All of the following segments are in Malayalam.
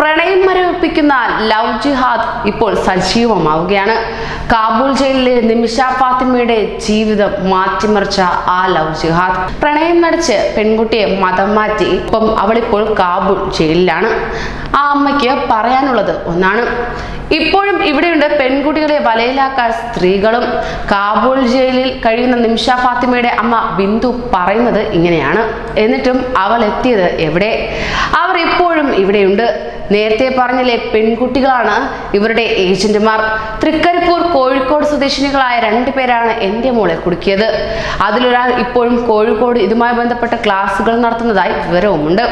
പ്രണയം മരവിപ്പിക്കുന്ന ലവ് ജിഹാദ് ഇപ്പോൾ സജീവമാവുകയാണ്. കാബൂൾ ജയിലിലെ നിമിഷ ഫാത്തിമയുടെ ജീവിതം മാറ്റിമറിച്ച ആ ലവ് ജിഹാദ്. പ്രണയം നടിച്ച് പെൺകുട്ടിയെ മതം മാറ്റി ഇപ്പം അവളിപ്പോൾ കാബൂൾ ജയിലിലാണ്. ആ അമ്മയ്ക്ക് പറയാനുള്ളത് ഒന്നാണ്. ഇപ്പോഴും ഇവിടെയുണ്ട് പെൺകുട്ടികളെ വലയിലാക്കാൻ സ്ത്രീകളും. കാബൂൾ ജയിലിൽ കഴിയുന്ന നിമിഷ ഫാത്തിമയുടെ അമ്മ ബിന്ദു പറയുന്നത് ഇങ്ങനെയാണ്. എന്നിട്ടും അവൾ എത്തിയത് എവിടെ? അവർ ഇപ്പോഴും ഇവിടെയുണ്ട്. നേരത്തെ പറഞ്ഞില്ലേ പെൺകുട്ടികളാണ് ഇവരുടെ ഏജന്റുമാർ തൃക്കരിപ്പൂർ കോഴിക്കോട് സ്വദേശിനികളായ രണ്ടു പേരാണ് എന്റെ മോളെ കുടുക്കിയത്. അതിലൊരാൾ ഇപ്പോഴും കോഴിക്കോട് ഇതുമായി ബന്ധപ്പെട്ട ക്ലാസുകൾ നടത്തുന്നതായി വിവരവുമുണ്ട്.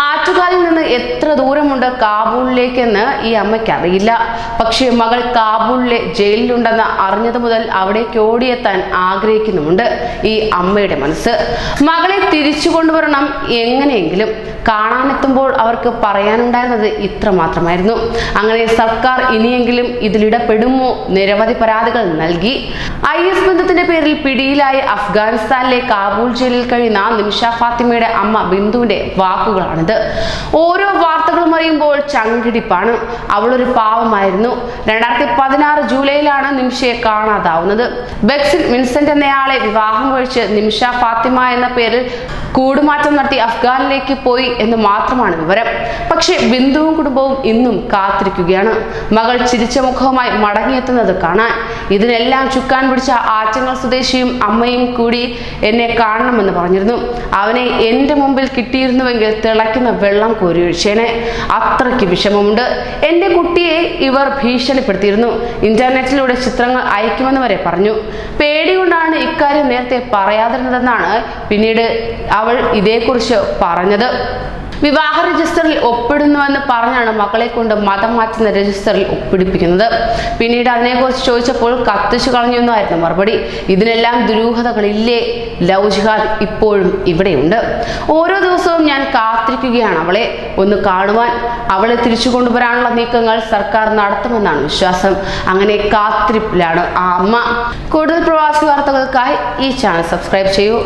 ആറ്റുകാലിൽ നിന്ന് എത്ര ദൂരമുണ്ട് കാബൂളിലേക്കെന്ന് ഈ അമ്മയ്ക്ക് അറിയില്ല. പക്ഷേ മകൾ കാബൂളിലെ ജയിലിലുണ്ടെന്ന് അറിഞ്ഞത് മുതൽ അവിടേക്ക് ഓടിയെത്താൻ ആഗ്രഹിക്കുന്നുമുണ്ട് ഈ അമ്മയുടെ മനസ്സ്. മകളെ തിരിച്ചു കൊണ്ടുവരണം എങ്ങനെയെങ്കിലും കാണാനെത്തുമ്പോൾ അവർക്ക് പറയാനുണ്ടായിരുന്നത് ഇത്ര മാത്രമായിരുന്നു അങ്ങനെ സർക്കാർ ഇനിയെങ്കിലും ഇതിലിടപെടുമോ? നിരവധി പരാതികൾ നൽകി. ഐ എസ് ബന്ധത്തിന്റെ പേരിൽ പിടിയിലായ അഫ്ഗാനിസ്ഥാനിലെ കാബൂൾ ജയിലിൽ കഴിയുന്ന നിമിഷ ഫാത്തിമയുടെ അമ്മ ബിന്ദുവിന്റെ വാക്കുകളാണിത്. ഓരോ വാർത്തകളും അറിയുമ്പോൾ ചങ്കിടിപ്പാണ്. അവളൊരു പാവമായിരുന്നു. രണ്ടായിരത്തി പതിനാറ് ജൂലൈയിലാണ് നിമിഷയെ കാണാതാവുന്നത്. ബെക്സിൽ വിൻസെന്റ് എന്നയാളെ വിവാഹം കഴിച്ച് നിമിഷ ഫാത്തിമ എന്ന പേരിൽ കൂടുമാറ്റം നടത്തി അഫ്ഗാനിലേക്ക് പോയി എന്ന് മാത്രമാണ് വിവരം. പക്ഷേ ബിന്ദുവും കുടുംബവും ഇന്നും കാത്തിരിക്കുകയാണ്. മകൾ ചിരിച്ച മുഖവുമായി മടങ്ങിയെത്തുന്നത് കാണാൻ. ഇതിനെല്ലാം ചുക്കാൻ പിടിച്ച ആറ്റങ്ങൾ സ്വദേശിയും അമ്മയും കൂടി എന്നെ കാണണമെന്ന് പറഞ്ഞിരുന്നു. അവനെ എന്റെ മുമ്പിൽ കിട്ടിയിരുന്നുവെങ്കിൽ തിളയ്ക്കുന്ന വെള്ളം കോരിയൊഴിച്ചേനെ അത്രയ്ക്ക് വിഷമമുണ്ട്. എന്റെ കുട്ടിയെ ഇവർ ഭീഷണിപ്പെടുത്തിയിരുന്നു. ഇന്റർനെറ്റിലൂടെ ചിത്രങ്ങൾ അയക്കുമെന്ന് വരെ പറഞ്ഞു. പേടികൊണ്ടാണ് ഇക്കാര്യം നേരത്തെ പറയാതിരുന്നതെന്നാണ് പിന്നീട് അവൾ ഇതേക്കുറിച്ച് പറഞ്ഞത്. വിവാഹ രജിസ്റ്ററിൽ ഒപ്പിടുന്നുവെന്ന് പറഞ്ഞാണ് മകളെ കൊണ്ട് മതം മാറ്റുന്ന രജിസ്റ്ററിൽ ഒപ്പിടിപ്പിക്കുന്നത്. പിന്നീട് അതിനെക്കുറിച്ച് ചോദിച്ചപ്പോൾ കത്തിച്ചു കളഞ്ഞെന്നായിരുന്നു മറുപടി. ഇതിനെല്ലാം ദുരൂഹതകളില്ലേ? ലവ് ജിഹാദ് ഇപ്പോഴും ഇവിടെയുണ്ട്. ഓരോ ദിവസവും ഞാൻ കാത്തിരിക്കുകയാണ് അവളെ. ഒന്ന് കാണുവാൻ അവളെ തിരിച്ചു കൊണ്ടുവരാനുള്ള നീക്കങ്ങൾ സർക്കാർ നടത്തുമെന്നാണ് വിശ്വാസം. അങ്ങനെ കാത്തിരിപ്പിലാണ് ആ അമ്മ. കൂടുതൽ പ്രവാസി വാർത്തകൾക്കായി ഈ ചാനൽ സബ്സ്ക്രൈബ് ചെയ്യൂ.